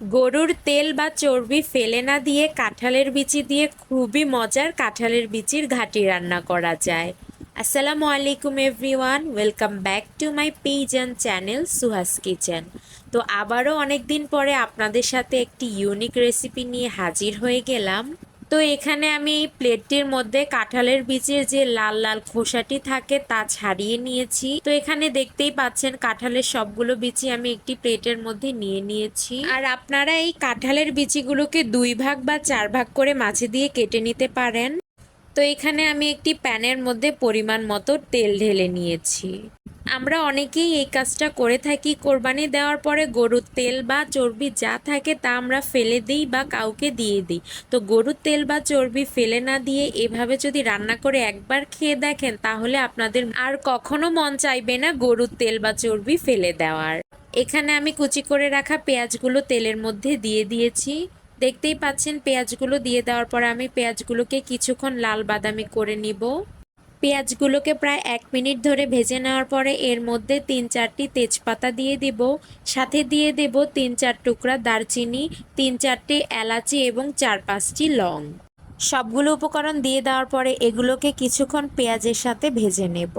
গরুর তেল বা চর্বি ফেলে না দিয়ে কাঁঠালের বিচি দিয়ে খুবই মজার কাঁঠালের বিচির ঘাটি রান্না করা যায়। আসসালামু আলাইকুম everyone, welcome back to my page and channel Suhas Kitchen. তো আবারও অনেক দিন পরে আপনাদের সাথে একটি ইউনিক রেসিপি নিয়ে হাজির হয়ে গেলাম। তো এখানে আমি এই প্লেটটির মধ্যে কাঁঠালের বীজের যে লাল লাল খোসাটি থাকে তা ছাড়িয়ে নিয়েছি। তো এখানে দেখতেই পাচ্ছেন কাঁঠালের সবগুলো বিচি আমি একটি প্লেটের মধ্যে নিয়ে নিয়েছি। আর আপনারা এই কাঁঠালের বিচিগুলোকে দুই ভাগ বা চার ভাগ করে মাছে দিয়ে কেটে নিতে পারেন। তো এখানে আমি একটি প্যানের মধ্যে পরিমাণ মতো তেল ঢেলে নিয়েছি। আমরা অনেকেই এই কাজটা করে থাকি। কোরবানি দেওয়ার পরে গরুর তেল বা চর্বি যা থাকে তা আমরা ফেলে দিই বা কাউকে দিয়ে দিই। তো গরুর তেল বা চর্বি ফেলে না দিয়ে এভাবে যদি রান্না করে একবার খেয়ে দেখেন, তাহলে আপনাদের আর কখনো মন চাইবে না গরুর তেল বা চর্বি ফেলে দেওয়ার। এখানে আমি কুচি করে রাখা পেঁয়াজগুলো তেলের মধ্যে দিয়ে দিয়েছি। দেখতেই পাচ্ছেন পেঁয়াজগুলো দিয়ে দেওয়ার পরে আমি পেঁয়াজগুলোকে কিছুক্ষণ লাল বাদামি করে নিব। পেঁয়াজগুলোকে প্রায় এক মিনিট ধরে ভেজে নেওয়ার পরে এর মধ্যে তিন চারটি তেজপাতা দিয়ে দিব, সাথে দিয়ে দেব তিন চার টুকরা দারচিনি, তিন চারটি এলাচি এবং চার পাঁচটি লং। সবগুলো উপকরণ দিয়ে দেওয়ার পরে এগুলোকে কিছুক্ষণ পেঁয়াজের সাথে ভেজে নেব।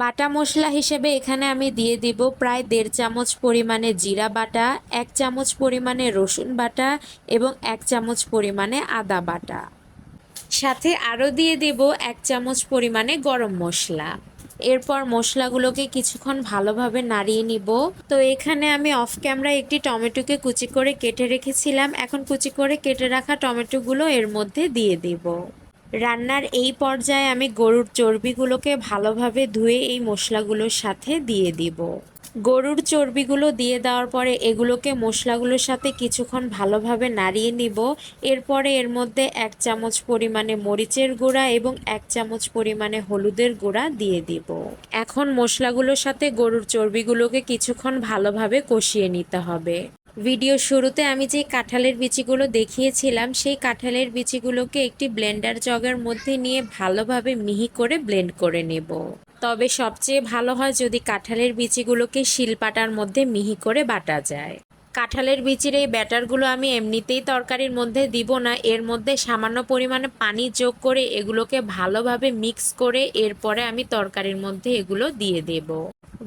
বাটা মশলা হিসেবে এখানে আমি দিয়ে দিব প্রায় দেড় চামচ পরিমাণে জিরা বাটা, এক চামচ পরিমাণে রসুন বাটা এবং এক চামচ পরিমাণে আদা বাটা। সাথে আরও দিয়ে দেব এক চামচ পরিমাণে গরম মশলা। এরপর মশলাগুলোকে কিছুক্ষণ ভালোভাবে নাড়িয়ে নিব। তো এখানে আমি অফ ক্যামেরায় একটি টমেটোকে কুচি করে কেটে রেখেছিলাম। এখন কুচি করে কেটে রাখা টমেটোগুলো এর মধ্যে দিয়ে দিব। রান্নার এই পর্যায়ে আমি গরুর চর্বিগুলোকে ভালোভাবে ধুয়ে এই মশলাগুলোর সাথে দিয়ে দিব। গরুর চর্বিগুলো দিয়ে দেওয়ার পরে এগুলোকে মশলাগুলোর সাথে কিছুক্ষণ ভালোভাবে নাড়িয়ে নিব। এরপরে এর মধ্যে এক চামচ পরিমাণে মরিচের গুঁড়া এবং এক চামচ পরিমাণে হলুদের গুঁড়া দিয়ে দিব। এখন মশলাগুলোর সাথে গরুর চর্বিগুলোকে কিছুক্ষণ ভালোভাবে কষিয়ে নিতে হবে। ভিডিও শুরুতে আমি যে কাঁঠালের বিচিগুলো দেখিয়েছিলাম, সেই কাঁঠালের বিচিগুলোকে একটি ব্লেন্ডার জগের মধ্যে নিয়ে ভালোভাবে মিহি করে ব্লেন্ড করে নেব। তবে সবচেয়ে ভালো হয় যদি কাঁঠালের বিচিগুলোকে শিলপাটার মধ্যে মিহি করে বাটা যায়। কাঁঠালের বিচির এই ব্যাটারগুলো আমি এমনিতেই তরকারির মধ্যে দিব না। এর মধ্যে সামান্য পরিমাণে পানি যোগ করে এগুলোকে ভালোভাবে মিক্স করে এরপরে আমি তরকারির মধ্যে এগুলো দিয়ে দেব।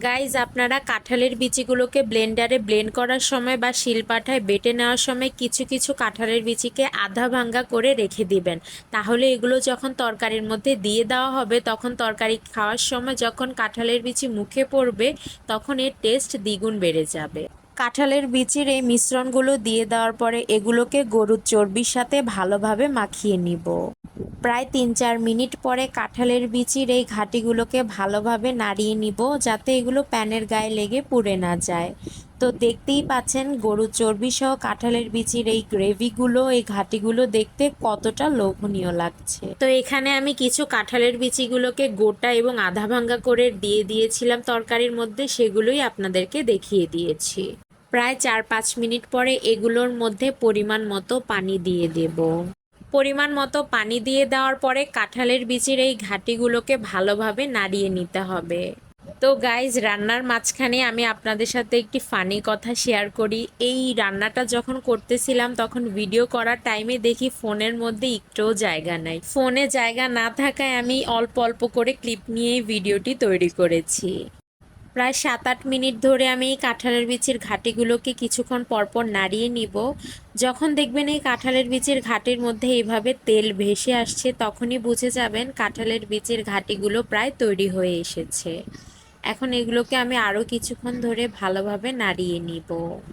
গাইজ, আপনারা কাঁঠালের বিচিগুলোকে ব্লেন্ডারে ব্লেন্ড করার সময় বা শিলপাঠায় বেটে নেওয়ার সময় কিছু কিছু কাঁঠালের বিচিকে আধা ভাঙ্গা করে রেখে দিবেন। তাহলে এগুলো যখন তরকারির মধ্যে দিয়ে দেওয়া হবে, তখন তরকারি খাওয়ার সময় যখন কাঁঠালের বিচি মুখে পড়বে, তখন এর টেস্ট দ্বিগুণ বেড়ে যাবে। কাঁঠালের বিচির এই মিশ্রণগুলো দিয়ে দেওয়ার পরে এগুলোকে গরুর চর্বির সাথে ভালোভাবে মাখিয়ে নিব। প্রায় তিন চার মিনিট পরে কাঁঠালের বিচির এই ঘাটিগুলোকে ভালোভাবে নাড়িয়ে নিব যাতে এগুলো প্যানের গায়ে লেগে পুড়ে না যায়। তো দেখতেই পাচ্ছেন গরুর চর্বি সহ কাঁঠালের বিচির এই গ্রেভিগুলো, এই ঘাটিগুলো দেখতে কতটা লোভনীয় লাগছে। তো এখানে আমি কিছু কাঁঠালের বিচিগুলোকে গোটা এবং আধা ভাঙ্গা করে দিয়ে দিয়েছিলাম তরকারির মধ্যে, সেগুলোই আপনাদেরকে দেখিয়ে দিয়েছি। প্রায় চার পাঁচ মিনিট পরে এগুলোর মধ্যে পরিমাণ মতো পানি দিয়ে দেব। পরিমাণ মতো পানি দিয়ে দেওয়ার পরে কাঁঠালের বিচির এই ঘাটিগুলোকে ভালোভাবে নাড়িয়ে নিতে হবে। তো গাইজ রান্নার মাঝখানে আমি আপনাদের সাথে একটি ফানি কথা শেয়ার করি। এই রান্নাটা যখন করতেছিলাম, তখন ভিডিও করার টাইমে দেখি ফোনের মধ্যে একটুও জায়গা নাই। ফোনে জায়গা না থাকায় আমি অল্প অল্প করে ক্লিপ নিয়ে ভিডিওটি তৈরি করেছি। প্রায় সাত আট মিনিট ধরে আমি এই কাঁঠালের বিচির ঘাটিগুলোকে কিছুক্ষণ পরপর নাড়িয়ে নিব। যখন দেখবেন এই কাঁঠালের বিচির ঘাটির মধ্যে এইভাবে তেল ভেসে আসছে, তখনই বুঝে যাবেন কাঁঠালের বিচির ঘাটিগুলো প্রায় তৈরি হয়ে এসেছে। এখন এগুলোকে আমি আরও কিছুক্ষণ ধরে ভালোভাবে নাড়িয়ে নিব।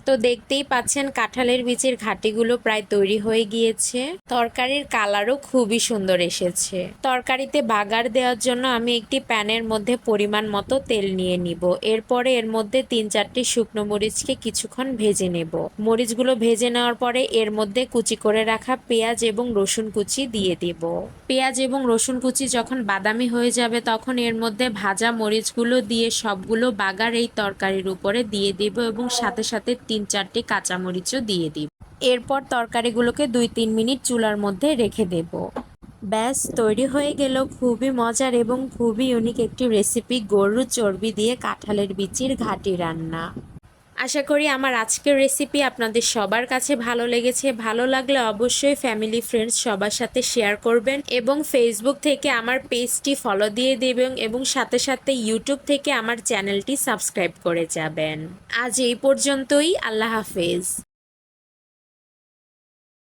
তো দেখতেই পাচ্ছেন কাঁঠালের বীজের ঘাটিগুলো প্রায় তৈরি হয়ে গিয়েছে। তরকারির কালারও খুবই সুন্দর এসেছে। তরকারিতে বাগার দেওয়ার জন্য আমি একটি প্যানের মধ্যে পরিমাণ মতো তেল নিয়ে নিব। এরপরে এর মধ্যে তিন চারটি শুকনো মরিচকে কিছুক্ষণ ভেজে নেব। মরিচগুলো ভেজে নেওয়ার পরে এর মধ্যে কুচি করে রাখা পেঁয়াজ এবং রসুন কুচি দিয়ে দিব। পেঁয়াজ এবং রসুন কুচি যখন বাদামি হয়ে যাবে তখন এর মধ্যে ভাজা মরিচগুলো দিয়ে দিয়ে সবগুলো বাগার এই তরকারির উপরে দিয়ে দেব এবং সাথে সাথে তিন চারটি কাঁচামরিচও দিয়ে দিব। এরপর তরকারিগুলোকে দুই তিন মিনিট চুলার মধ্যে রেখে দেব। ব্যাস, তৈরি হয়ে গেল খুবই মজার এবং খুবই ইউনিক একটি রেসিপি গরুর চর্বি দিয়ে কাঁঠালের বিচির ঘাটি রান্না। আশা করি আমার আজকের রেসিপি আপনাদের সবার কাছে ভালো লেগেছে। ভালো লাগলে অবশ্যই ফ্যামিলি ফ্রেন্ডস সবার সাথে শেয়ার করবেন এবং ফেসবুক থেকে আমার পেজটি ফলো দিয়ে দেবেন এবং সাথে সাথে ইউটিউব থেকে আমার চ্যানেলটি সাবস্ক্রাইব করে যাবেন। আজ এই পর্যন্তই, আল্লাহ হাফেজ।